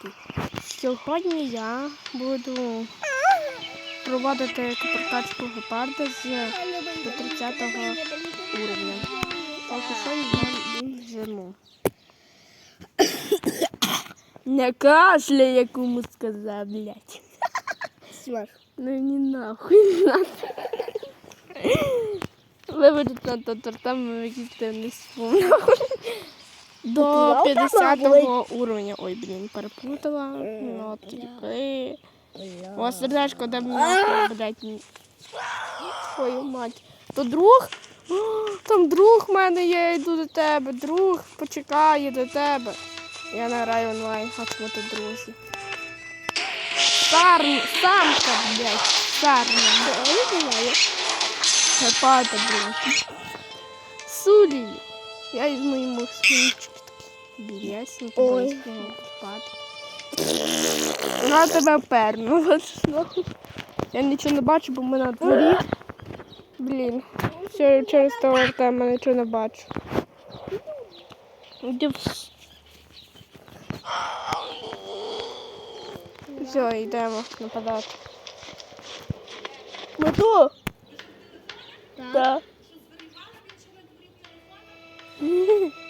Окей. Сьогодні я буду проводити прокачку гепарда з до 30 уровня. Так що я жену. Не кашля, якому сказав, блядь. Смах. Ну не нахуй надо. На то там якісь не спомнив. До 50 уровня. Ой, блін, перепутала. Ну, тільки. О, сердечко, де нахуй, блядь. Твою мать. То друг? Там друг в мене є, я йду до тебе. Друг почекає до тебе. Я награю онлайн, хатувати друзі. Сарн, самка, блядь, сарна. Я не знаю. Гепата, блін. Сулі. Я візьму йому свинчики Ясненько, Ой. Вона тебе пернула. Я нічого не бачу, бо ми на дворі. Блін, все, через того Артема нічого не бачу. Все, йдемо нападати. Ми тут? Так.